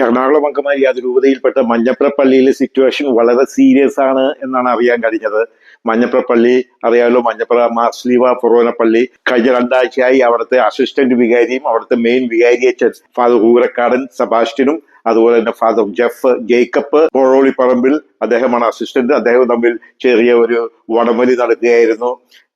എറണാകുളം അങ്കമാലി അതിരൂപതയിൽപ്പെട്ട മഞ്ഞപ്ര പള്ളിയിലെ സിറ്റുവേഷൻ വളരെ സീരിയസ് ആണ് എന്നാണ് അറിയാൻ കഴിഞ്ഞത്. മഞ്ഞപ്ര പള്ളി അറിയാമല്ലോ മഞ്ഞപ്ര മാർസ്ലീവ ഫൊറോന പള്ളി കഴിഞ്ഞ രണ്ടാഴ്ചയായി അവിടുത്തെ അസിസ്റ്റന്റ് വികാരിയും അവിടുത്തെ മെയിൻ വികാരിയെ ഫാദർ ഊരക്കാടൻ സെബാസ്റ്റ്യനും അതുപോലെ തന്നെ ഫാദർ ജെഫ് ജേക്കബ് പറമ്പിൽ അദ്ദേഹമാണ് അസിസ്റ്റന്റ് അദ്ദേഹം തമ്മിൽ ചെറിയ ഒരു വടംവലി നടക്കുകയായിരുന്നു.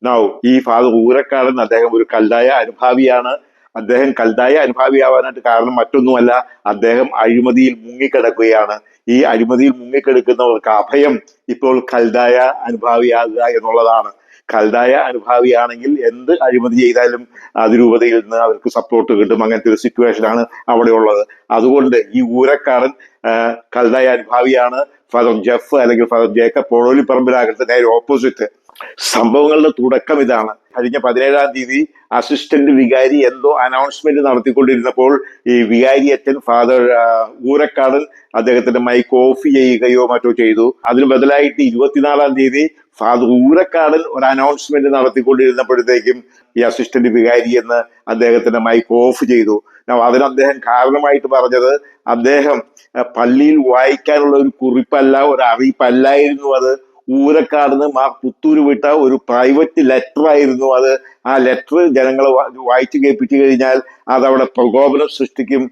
നൗ ഈ ഫാദർ ഊരക്കാടൻ അദ്ദേഹം ഒരു കല്ലായ അനുഭാവിയാണ്. അദ്ദേഹം കൽതായ അനുഭാവിയാവാനായിട്ട് കാരണം മറ്റൊന്നുമല്ല അദ്ദേഹം അഴിമതിയിൽ മുങ്ങിക്കിടക്കുകയാണ്. ഈ അഴിമതിയിൽ മുങ്ങിക്കിടക്കുന്നവർക്ക് അഭയം ഇപ്പോൾ കൽതായ അനുഭാവിയാകുക എന്നുള്ളതാണ്. കൽതായ അനുഭാവിയാണെങ്കിൽ എന്ത് അഴിമതി ചെയ്താലും അതിരൂപതയിൽ നിന്ന് അവർക്ക് സപ്പോർട്ട് കിട്ടും. അങ്ങനത്തെ ഒരു സിറ്റുവേഷനാണ് അവിടെ ഉള്ളത് അതുകൊണ്ട് ഈ ഊരക്കാരൻ കൽതായ അനുഭാവിയാണ്. ഫാദർ ജെഫ് അല്ലെങ്കിൽ ഫാദർ ജേക്കബ് പോളോലി പറമ്പിലാകട്ടെ നേരെ ഓപ്പോസിറ്റ് സംഭവങ്ങളുടെ തുടക്കം ഇതാണ്. കഴിഞ്ഞ പതിനേഴാം തീയതി അസിസ്റ്റന്റ് വികാരി എന്തോ അനൗൺസ്മെന്റ് നടത്തിക്കൊണ്ടിരുന്നപ്പോൾ ഈ വികാരി അച്ഛൻ ഫാദർ ഊരക്കാടൻ അദ്ദേഹത്തിന്റെ മൈക്ക് ഓഫ് ചെയ്യുകയോ മറ്റോ ചെയ്തു. അതിന് ബദലായിട്ട് ഇരുപത്തിനാലാം തീയതി ഫാദർ ഊരക്കാടൻ ഒരു അനൗൺസ്മെന്റ് നടത്തിക്കൊണ്ടിരുന്നപ്പോഴത്തേക്കും ഈ അസിസ്റ്റന്റ് വികാരി എന്ന് അദ്ദേഹത്തിന്റെ മൈക്ക് ഓഫ് ചെയ്തു. അതിന് അദ്ദേഹം കാരണമായിട്ട് പറഞ്ഞത് അദ്ദേഹം പള്ളിയിൽ വായിക്കാനുള്ള ഒരു കുറിപ്പല്ല ഒരു അറിയിപ്പല്ലായിരുന്നു അത്. ഊരക്കാടുന്ന് മാ പുത്തൂര് വിട്ട ഒരു പ്രൈവറ്റ് ലെറ്റർ ആയിരുന്നു അത്. ആ ലെറ്റർ ജനങ്ങളെ വായിച്ചു കേൾപ്പിച്ചു കഴിഞ്ഞാൽ അവിടെ പ്രകോപനം സൃഷ്ടിക്കും.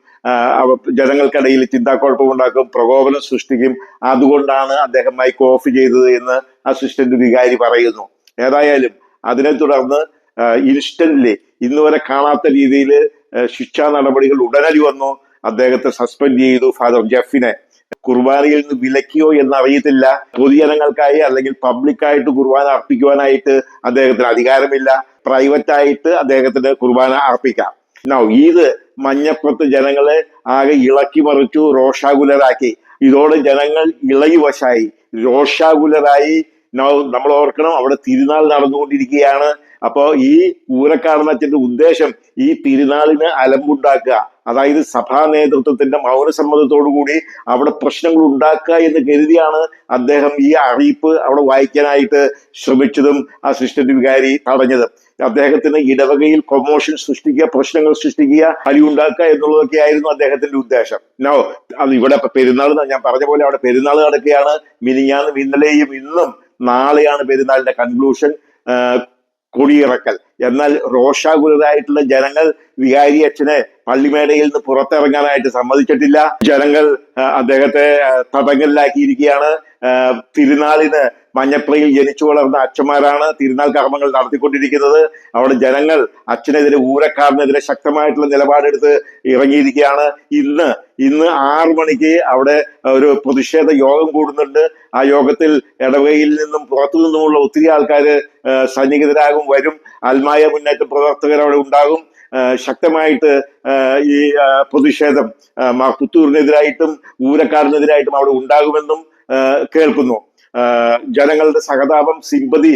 ജനങ്ങൾക്കിടയിൽ ചിന്താക്കുഴപ്പമുണ്ടാക്കും പ്രകോപനം സൃഷ്ടിക്കും. അതുകൊണ്ടാണ് അദ്ദേഹം മൈക്ക് ഓഫ് ചെയ്തത് എന്ന് അസിസ്റ്റന്റ് വികാരി പറയുന്നു. ഏതായാലും അതിനെ തുടർന്ന് ഇൻസ്റ്റന്റ്ലി ഇന്ന് വരെ കാണാത്ത രീതിയിൽ ശിക്ഷാ നടപടികൾ ഉടനടി വന്നു. അദ്ദേഹത്തെ സസ്പെൻഡ് ചെയ്തു. ഫാദർ ജെഫിനെ കുർബാനയിൽ നിന്ന് വിലക്കിയോ എന്ന് അറിയത്തില്ല പൊതുജനങ്ങൾക്കായി അല്ലെങ്കിൽ പബ്ലിക്കായിട്ട് കുർബാന അർപ്പിക്കുവാനായിട്ട് അദ്ദേഹത്തിന് അധികാരമില്ല. പ്രൈവറ്റ് ആയിട്ട് അദ്ദേഹത്തിന് കുർബാന അർപ്പിക്കാം. നൗ ഇത് മഞ്ഞപ്പുറത്ത് ജനങ്ങളെ ആകെ ഇളക്കി മറിച്ചു രോഷാകുലരാക്കി. ഇതോടെ ജനങ്ങൾ ഇളകി വശായി രോഷാകുലരായി നമ്മൾ ഓർക്കണം അവിടെ തിരുനാൾ നടന്നുകൊണ്ടിരിക്കുകയാണ്. അപ്പോ ഈ ഊരക്കാടനച്ചന്റെ ഉദ്ദേശം ഈ തിരുനാളിന് അലമ്പുണ്ടാക്കുക. അതായത് സഭാ നേതൃത്വത്തിന്റെ മൗനസമ്മതത്തോടു കൂടി അവിടെ പ്രശ്നങ്ങൾ ഉണ്ടാക്കുക എന്ന് കരുതിയാണ് അദ്ദേഹം ഈ അറിയിപ്പ് അവിടെ വായിക്കാനായിട്ട് ശ്രമിച്ചതും അസിസ്റ്റന്റ് വികാരി തടഞ്ഞത് അദ്ദേഹത്തിന് ഇടവകയിൽ പ്രൊമോഷൻ സൃഷ്ടിക്കുക പ്രശ്നങ്ങൾ സൃഷ്ടിക്കുക ഉണ്ടാക്കുക എന്നുള്ളതൊക്കെ ആയിരുന്നു അദ്ദേഹത്തിന്റെ ഉദ്ദേശം. നോ അത് ഇവിടെ പെരുന്നാൾ ഞാൻ പറഞ്ഞ പോലെ അവിടെ പെരുന്നാൾ നടക്കുകയാണ്. മിനിഞ്ഞാന്നും ഇന്നലെയും ഇന്നും നാളെയാണ് പെരുന്നാളിന്റെ കൺക്ലൂഷൻ കൊടിയിറക്കൽ. എന്നാൽ രോഷാകുലരായിട്ടുള്ള ജനങ്ങൾ വികാരി അച്ഛനെ പള്ളിമേടയിൽ നിന്ന് പുറത്തിറങ്ങാനായിട്ട് സമ്മതിച്ചിട്ടില്ല. ജനങ്ങൾ അദ്ദേഹത്തെ തടങ്കലിലാക്കിയിരിക്കുകയാണ്. തിരുനാളിന് മഞ്ഞപ്രയിൽ ജനിച്ചു വളർന്ന അച്ഛന്മാരാണ് തിരുനാൾ കർമ്മങ്ങൾ നടത്തിക്കൊണ്ടിരിക്കുന്നത്. അവിടെ ജനങ്ങൾ അച്ഛനെതിരെ ഊരക്കാരനെതിരെ ശക്തമായിട്ടുള്ള നിലപാടെടുത്ത് ഇറങ്ങിയിരിക്കുകയാണ്. ഇന്ന് ഇന്ന് ആറു മണിക്ക് അവിടെ ഒരു പ്രതിഷേധ യോഗം കൂടുന്നുണ്ട്. ആ യോഗത്തിൽ ഇടവകയിൽ നിന്നും പുറത്തു നിന്നുമുള്ള ഒത്തിരി ആൾക്കാർ സന്നിഹിതരാകും വരും. ആത്മായ മുന്നേറ്റ പ്രവർത്തകർ അവിടെ ഉണ്ടാകും. ശക്തമായിട്ട് ഈ പ്രതിഷേധം പുത്തൂരിനെതിരായിട്ടും ഊരക്കാരനെതിരായിട്ടും അവിടെ ഉണ്ടാകുമെന്നും കേൾക്കുന്നു. ജനങ്ങളുടെ സഹതാപം സിമ്പതി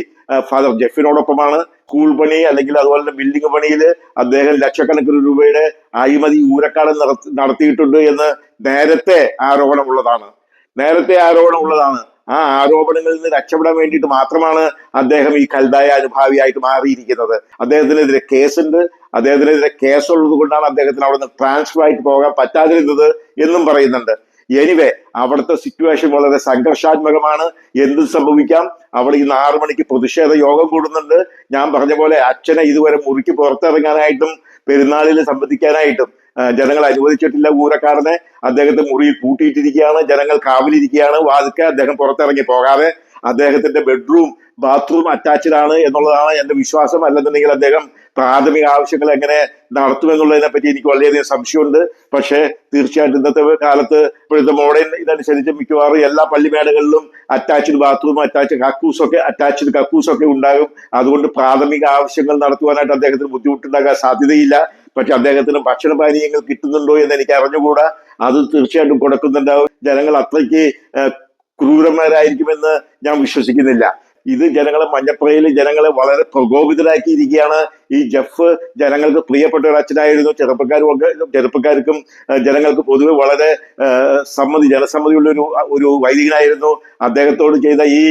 ഫാദർ ജെഫിനോടൊപ്പമാണ്. സ്കൂൾ പണി അല്ലെങ്കിൽ അതുപോലെ തന്നെ ബിൽഡിംഗ് പണിയിൽ അദ്ദേഹം ലക്ഷക്കണക്കിന് രൂപയുടെ അഴിമതി ഊരക്കാട് നടത്തിയിട്ടുണ്ട് എന്ന് നേരത്തെ ആരോപണമുള്ളതാണ്. നേരത്തെ ആരോപണമുള്ളതാണ്. ആ ആരോപണങ്ങളിൽ നിന്ന് രക്ഷപ്പെടാൻ വേണ്ടിയിട്ട് മാത്രമാണ് അദ്ദേഹം ഈ കൽതായ അനുഭാവിയായിട്ട് മാറിയിരിക്കുന്നത്. അദ്ദേഹത്തിനെതിരെ കേസുണ്ട്. അദ്ദേഹത്തിനെതിരെ കേസുള്ളത് കൊണ്ടാണ് അദ്ദേഹത്തിന് അവിടെ നിന്ന് ട്രാൻസ്ഫർ ആയിട്ട് പോകാൻ പറ്റാതിരുന്നത് എന്നും പറയുന്നുണ്ട്. എനിവേ അവിടുത്തെ സിറ്റുവേഷൻ വളരെ സംഘർഷാത്മകമാണ്. എന്തും സംഭവിക്കാം. അവിടെ ഇന്ന് ആറു മണിക്ക് പ്രതിഷേധ യോഗം കൂടുന്നുണ്ട്. ഞാൻ പറഞ്ഞ പോലെ അച്ഛനെ ഇതുവരെ മുറിക്ക് പുറത്തിറങ്ങാനായിട്ടും പെരുന്നാളിൽ സംബന്ധിക്കാനായിട്ടും ജനങ്ങൾ അനുവദിച്ചിട്ടില്ല ഊരക്കാരനെ. അദ്ദേഹത്തെ മുറിയിൽ പൂട്ടിയിട്ടിരിക്കുകയാണ്. ജനങ്ങൾ കാവലിരിക്കുകയാണ്. വാതിക്ക അദ്ദേഹം പുറത്തിറങ്ങി പോകാതെ അദ്ദേഹത്തിന്റെ ബെഡ്റൂം ബാത്റൂം അറ്റാച്ച്ഡ് ആണ് എന്നുള്ളതാണ് എന്റെ വിശ്വാസം. അല്ലെന്നുണ്ടെങ്കിൽ അദ്ദേഹം പ്രാഥമിക ആവശ്യങ്ങൾ എങ്ങനെ നടത്തുമെന്നുള്ളതിനെ പറ്റി എനിക്ക് വളരെയധികം സംശയമുണ്ട്. പക്ഷേ തീർച്ചയായിട്ടും ഇന്നത്തെ കാലത്ത് ഇപ്പോഴത്തെ മോഡേൺ ഇതനുസരിച്ച് മിക്കവാറും എല്ലാ പള്ളിമേടകളിലും അറ്റാച്ച്ഡ് ബാത്റൂം അറ്റാച്ച്ഡ് കക്കൂസൊക്കെ അറ്റാച്ച്ഡ് കക്കൂസൊക്കെ ഉണ്ടാകും. അതുകൊണ്ട് പ്രാഥമിക ആവശ്യങ്ങൾ നടത്തുവാനായിട്ട് അദ്ദേഹത്തിന് ബുദ്ധിമുട്ടുണ്ടാകാൻ സാധ്യതയില്ല. പക്ഷെ അദ്ദേഹത്തിന് ഭക്ഷണപാനീയങ്ങൾ കിട്ടുന്നുണ്ടോ എന്ന് എനിക്ക് അറിഞ്ഞുകൂടാ. അത് തീർച്ചയായിട്ടും കൊടുക്കുന്നുണ്ടാവും. ജനങ്ങൾ അത്രയ്ക്ക് ക്രൂരന്മാരായിരിക്കുമെന്ന് ഞാൻ വിശ്വസിക്കുന്നില്ല. ഇത് ജനങ്ങളെ മഞ്ഞപ്പുറയിൽ ജനങ്ങളെ വളരെ പ്രകോപിതരാക്കിയിരിക്കുകയാണ്. ഈ ജഫ് ജനങ്ങൾക്ക് പ്രിയപ്പെട്ട ഒരു അച്ഛനായിരുന്നു. ചെറുപ്പക്കാരും ഒക്കെ ചെറുപ്പക്കാർക്കും ജനങ്ങൾക്ക് പൊതുവെ വളരെ സമ്മതി ജനസമ്മതിയുള്ള ഒരു ഒരു വൈദികനായിരുന്നു. അദ്ദേഹത്തോട് ചെയ്ത ഈ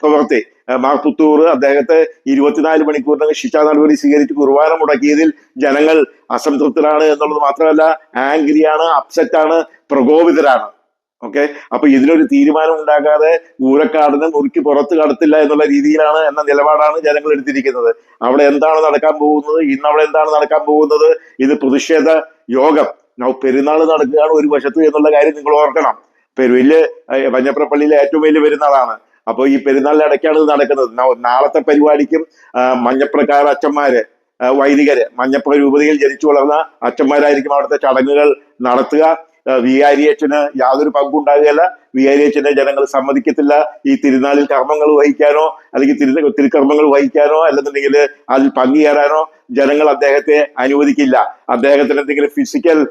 പ്രവൃത്തി മാർ പുത്തൂർ അദ്ദേഹത്തെ ഇരുപത്തിനാല് മണിക്കൂറിനകം ശിക്ഷാ നടപടി സ്വീകരിച്ച് കുർബാന മുടക്കിയതിൽ ജനങ്ങൾ അസംതൃപ്തരാണ് എന്നുള്ളത് മാത്രമല്ല ആംഗ്രിയാണ് അപ്സെറ്റാണ് പ്രകോപിതരാണ്. ഓക്കെ അപ്പൊ ഇതിനൊരു തീരുമാനം ഉണ്ടാകാതെ ഊരക്കാടിനെ മുറുക്കി പുറത്ത് കടത്തില്ല എന്നുള്ള രീതിയിലാണ് എന്ന നിലപാടാണ് ജനങ്ങൾ എടുത്തിരിക്കുന്നത്. അവിടെ എന്താണ് നടക്കാൻ പോകുന്നത്? ഇന്ന് അവിടെ എന്താണ് നടക്കാൻ പോകുന്നത്? ഇത് പ്രതിഷേധ യോഗം. പെരുന്നാൾ നടക്കുകയാണ് ഒരു വശത്ത് എന്നുള്ള കാര്യം നിങ്ങൾ ഓർക്കണം. പെരുവിൽ വഞ്ഞപ്ര പള്ളിയിലെ ഏറ്റവും വലിയ പെരുന്നാളാണ്. അപ്പോൾ ഈ പെരുന്നാളിൽ ഇടയ്ക്കാണ് ഇത് നടക്കുന്നത്. നാളത്തെ പരിപാടിക്കും മഞ്ഞപ്രക്കാർ അച്ഛന്മാര് വൈദികര് മഞ്ഞപ്പ രൂപതയിൽ ജനിച്ചു വളർന്ന അച്ഛന്മാരായിരിക്കും അവിടുത്തെ ചടങ്ങുകൾ നടത്തുക. ആ, വികാരി എച്ചിന് യാതൊരു പങ്കുണ്ടാകുകയല്ല. എച്ചിന്റെ ജനങ്ങൾ സമ്മതിക്കത്തില്ല. ഈ തിരുനാളിൽ കർമ്മങ്ങൾ വഹിക്കാനോ അല്ലെങ്കിൽ തിരു തിരുക്കർമ്മങ്ങൾ വഹിക്കാനോ അല്ലെന്നുണ്ടെങ്കിൽ അതിൽ പങ്കുചേരാനോ ജനങ്ങൾ അദ്ദേഹത്തെ അനുവദിക്കില്ല. അദ്ദേഹത്തിന് എന്തെങ്കിലും ഫിസിക്കൽ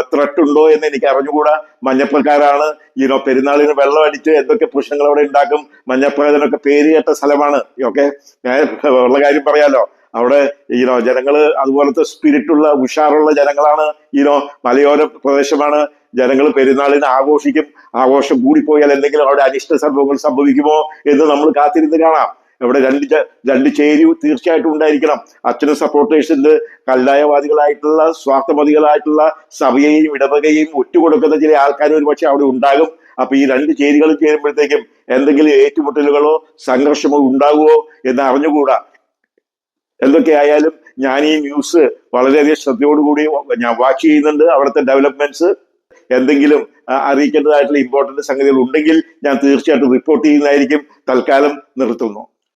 ത്രെട്ട് ഉണ്ടോ എന്ന് എനിക്ക് അറിഞ്ഞുകൂടാ. മഞ്ഞപ്പൽക്കാരാണ്. ഈനോ പെരുന്നാളിന് വെള്ളം അടിച്ച് എന്തൊക്കെ പ്രശ്നങ്ങൾ അവിടെ ഉണ്ടാക്കും? മഞ്ഞപ്പുറ ഇതിനൊക്കെ പേര് കേട്ട സ്ഥലമാണ്. ഓക്കെ? ഞാൻ ഉള്ള കാര്യം പറയാലോ. അവിടെ ഈനോ ജനങ്ങൾ അതുപോലത്തെ സ്പിരിറ്റുള്ള ഉഷാറുള്ള ജനങ്ങളാണ്. ഈനോ മലയോര പ്രദേശമാണ്. ജനങ്ങൾ പെരുന്നാളിന് ആഘോഷിക്കും. ആഘോഷം കൂടിപ്പോയാൽ എന്തെങ്കിലും അവിടെ അനിഷ്ട സംഭവങ്ങൾ സംഭവിക്കുമോ എന്ന് നമ്മൾ കാത്തിരുന്ന് കാണാം. ഇവിടെ രണ്ട് രണ്ട് ചേരി തീർച്ചയായിട്ടും ഉണ്ടായിരിക്കണം. അച്ഛനും സപ്പോർട്ടേഴ്സിന്റെ കല്ലായവാദികളായിട്ടുള്ള സ്വാർത്ഥമതികളായിട്ടുള്ള സഭയെയും ഇടവകയും ഒറ്റുകൊടുക്കുന്ന ചില ആൾക്കാർ ഒരു പക്ഷെ അവിടെ ഉണ്ടാകും. അപ്പൊ ഈ രണ്ട് ചേരികൾ ചേരുമ്പോഴത്തേക്കും എന്തെങ്കിലും ഏറ്റുമുട്ടലുകളോ സംഘർഷമോ ഉണ്ടാകുമോ എന്ന് അറിഞ്ഞുകൂടാ. എന്തൊക്കെയായാലും ഞാൻ ഈ ന്യൂസ് വളരെയധികം ശ്രദ്ധയോടുകൂടി ഞാൻ വാച്ച് ചെയ്യുന്നുണ്ട്. അവിടുത്തെ ഡെവലപ്മെന്റ്സ് എന്തെങ്കിലും അറിയിക്കേണ്ടതായിട്ടുള്ള ഇമ്പോർട്ടന്റ് സംഗതികൾ ഉണ്ടെങ്കിൽ ഞാൻ തീർച്ചയായിട്ടും റിപ്പോർട്ട് ചെയ്യുന്നതായിരിക്കും. തൽക്കാലം നിർത്തുന്നു.